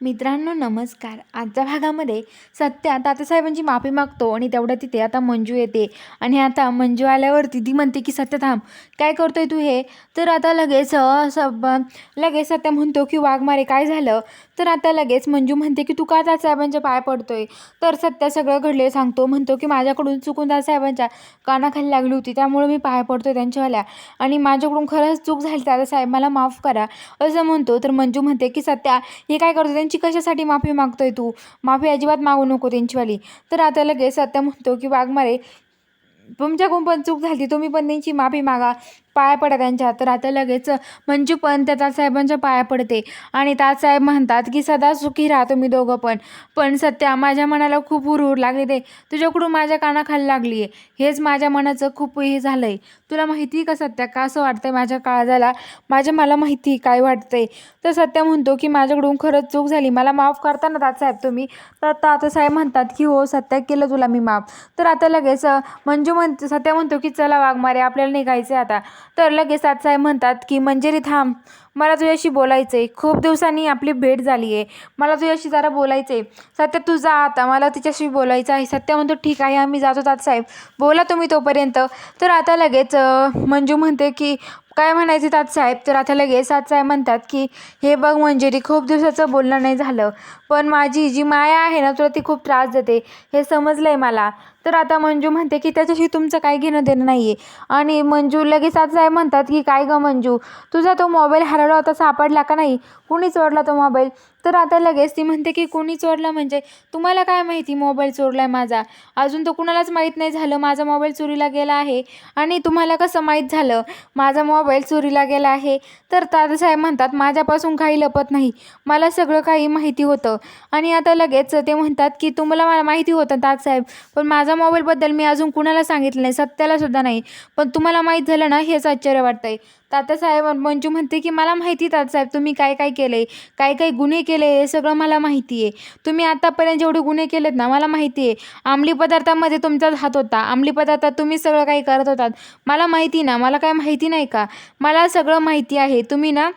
मित्रांनो नमस्कार. आजच्या भागामध्ये सत्या तात्यासाहेबांची माफी मागतो आणि तेवढ्या तिथे आता मंजू येते. आणि आता मंजू आल्यावरती ती म्हणते की सत्य थांब. काय करतोय तू हे? तर आता लगेच सब लगेच सत्या म्हणतो की वाघमारे काय झालं? तर आता लगेच मंजू म्हणते की तू का तात्यासाहेबांच्या पाय पडतोय? तर सत्या सगळं घडले सांगतो. म्हणतो की माझ्याकडून चुकून तात्यासाहेबांच्या कानाखाली लागली होती. त्यामुळे मी पाय पडतोय त्यांच्यावाल्या. आणि माझ्याकडून खरंच चूक झाली दादासाहेब मला माफ करा. असं म्हणतो. तर मंजू म्हणते की सत्या हे काय करतो त्यांची कशासाठी माफी मागतोय तू? माफी अजिबात मागू नको त्यांचीवाली. तर आता लगेच सत्या म्हणतो की वाघमारे तुमच्याकडून पण चूक झाली तुम्ही पण त्यांची माफी मागा. पाया पडा त्यांच्या तर आता लगेच मंजू पण त्या तात्यासाहेबांच्या पाया पडते. आणि तातसाहेब म्हणतात की सदा सुखी राहा तुम्ही दोघं पण. पण सत्या माझ्या मनाला खूप हुरहुर लागली ते. तुझ्याकडून माझ्या कानाखाली लागली आहे हेच माझ्या मनाचं खूप हे झालं आहे तुला माहिती आहे का सत्या का असं वाटतंय माझ्या काळजाला? माझ्या मला माहिती आहे काय वाटतंय. तर सत्या म्हणतो की माझ्याकडून खरंच चूक झाली. मला माफ करता ना तातसाहेब तुम्ही? तर तात्यासाहेब म्हणतात की हो सत्या केलं तुला मी माफ. तर आता लगेच मंजू म्हण सत्या म्हणतो की चला वाघमारे आपल्याला निघायचं आहे आता. तर लगेच तात्यासाहेब म्हणतात की मंजेरी थांब. मला तुझ्याशी बोलायचं आहे खूप दिवसांनी आपली भेट झाली आहे मला तुझ्याशी जरा बोलायचं आहे सत्या तू जा आता. मला तिच्याशी बोलायचं आहे. सत्या म्हणतो ठीक आहे आम्ही जातो. तातसाहेब बोला तुम्ही तोपर्यंत. तर आता लगेच मंजू म्हणते की काय म्हणायचे तातसाहेब तर आता लगेच तात्यासाहेब म्हणतात की हे बघ मंजिरी खूप दिवसाचं बोलणं नाही झालं. पण माझी जी माया आहे ना तुला ती खूप त्रास देते. हे समजलं आहे मला. तर आता मंजू म्हणते की त्याच्याशी तुमचं काही घेणं देणं नाही आहे आणि मंजू लगेच तात्यासाहेब म्हणतात की काय गं मंजू तुझा तो मोबाईल हरवला होता सापडला का नाही? कुणी चोरला तो मोबाईल तर आता लगेच ती म्हणते की कोणी चोरला म्हणजे? तुम्हाला काय माहिती मोबाईल चोरला आहे माझा? अजून तर कुणालाच माहीत नाही झालं. माझा मोबाईल चोरीला गेला आहे. आणि तुम्हाला कसं माहीत झालं? माझा मोबाईल चोरीला गेला आहे. तर दादासाहेब म्हणतात माझ्यापासून काही लपत नाही. मला सगळं काही माहिती होतं. आणि आता लगेच ते म्हणतात की तुम्हाला मला माहिती होतं दादासाहेब पण माझा माझा मोबाईलबद्दल मी अजून कुणाला सांगितलं नाही सत्याला सुद्धा नाही. पण तुम्हाला माहीत झालं ना हेच आश्चर्य वाटतंय. तात्यासाहेब मंजू म्हणते की मला माहिती आहे तात्यासाहेब तुम्ही काय काय केलं आहे काय काय गुन्हे केले? हे सगळं मला माहिती आहे. तुम्ही आतापर्यंत जेवढे गुन्हे केलेत ना मला माहिती आहे. अंमली पदार्थामध्ये तुमचाच हात होता. अंमली पदार्थात तुम्ही सगळं काही करत होतात. मला माहिती ना मला काय माहिती नाही का? मला सगळं माहिती आहे. तुम्ही ना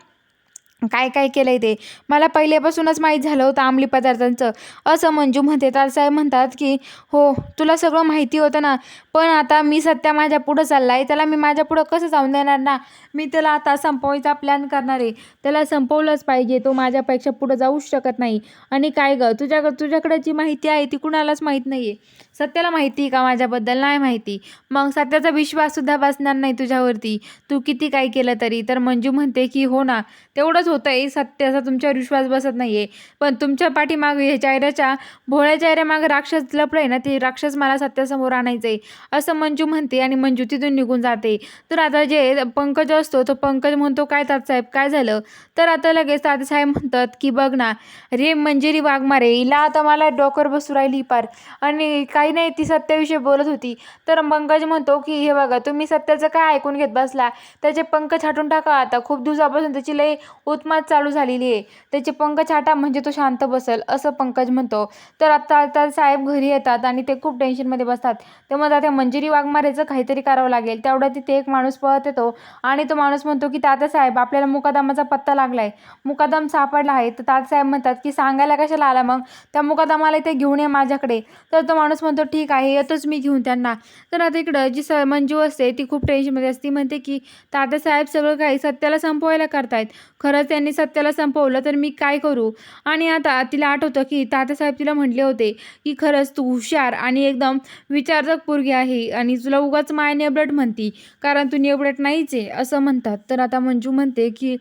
काय काय केलं आहे ते? मला पहिल्यापासूनच माहीत झालं होतं अंमली पदार्थांचं. असं मंजू म्हणते तारसाहेब म्हणतात की हो तुला सगळं माहिती होतं ना पण आता मी सध्या माझ्या पुढं चालला आहे त्याला मी माझ्या पुढं कसं जाऊन देणार ना? मी त्याला आता संपवायचा प्लॅन करणार आहे. त्याला संपवलंच पाहिजे तो माझ्यापेक्षा पुढं जाऊच शकत नाही. आणि काय गं तुझ्या तुझ्याकडे जी माहिती आहे ती कुणालाच माहीत नाही आहे सत्याला माहिती आहे का माझ्याबद्दल? नाही माहिती. मग सत्याचा विश्वाससुद्धा बसणार नाही तुझ्यावरती. तू किती काय केलं तरी? तर मंजू म्हणते की हो ना तेवढंच होतं आहे सत्याचा तुमच्यावर विश्वास बसत नाही आहे पण तुमच्या पाठीमागे हे चायऱ्याच्या भोळ्या चायऱ्यामागे राक्षस लपलं आहे ना ते राक्षस मला सत्यासमोर आणायचं आहे असं मंजू म्हणते आणि मंजू तिथून निघून जाते. तर आता जे पंकज असतो तो पंकज म्हणतो काय तातसाहेब काय झालं? तर आता लगेच तातसाहेब म्हणतात की बघ ना रे मंजिरी वाघमारे हिला आता मला डोकर बसू राहिली पार. आणि काही नाही ती सत्याविषयी बोलत होती. तर पंकज म्हणतो की हे बघा तुम्ही सत्याचं काय ऐकून घेत बसला? त्याचे पंख छाटून टाका आता. खूप दिवसापासून त्याची लय उत्मात चालू झालेली आहे. त्याचे पंकज छाटा म्हणजे तो शांत बसेल असं पंकज म्हणतो. तर आता आता साहेब घरी येतात आणि ते खूप टेन्शनमध्ये बसतात. तेव्हा आता त्या मंजिरी वाघमारेचं काहीतरी करावं लागेल. तेवढ्या तिथे एक माणूस पळत येतो आणि तो माणूस म्हणतो की तात्यासाहेब आपल्याला मुकादामाचा पत्ता लागला आहे मुकादम सापडला आहे. तर तात्यासाहेब म्हणतात की सांगायला कशाला आला मग? त्या मुकादामाला इथे घेऊन ये माझ्याकडे. तर तो माणूस म्हणतो ठीक आहे येतोच मी घेऊन त्यांना. तर आता इकडं जी स मंजू असते ती खूप टेन्शनमध्ये असते. ती म्हणते की तात्यासाहेब सगळं काही सत्याला संपवायला करतायत. खरंच त्यांनी सत्याला संपवलं तर मी काय करू? आणि आता तिला आठवतं की तात्यासाहेब तिला म्हटले होते की खरंच तू हुशार आणि एकदम विचारक पोरगी आहे आणि तुला उगाच माय नेबलट म्हणती कारण तू नेबलट नाहीच आहे असं म्हणतात. तर आता मंजू म्हणते की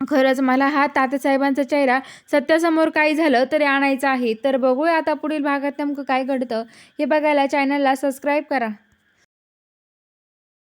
खरंच मला हा तात्यासाहेबांचा चेहरा सत्यासमोर काही झालं तरी आणायचा आहे. तर बघूया आता पुढील भागात नेमकं काय घडतं. हे बघायला चॅनलला सबस्क्राईब करा.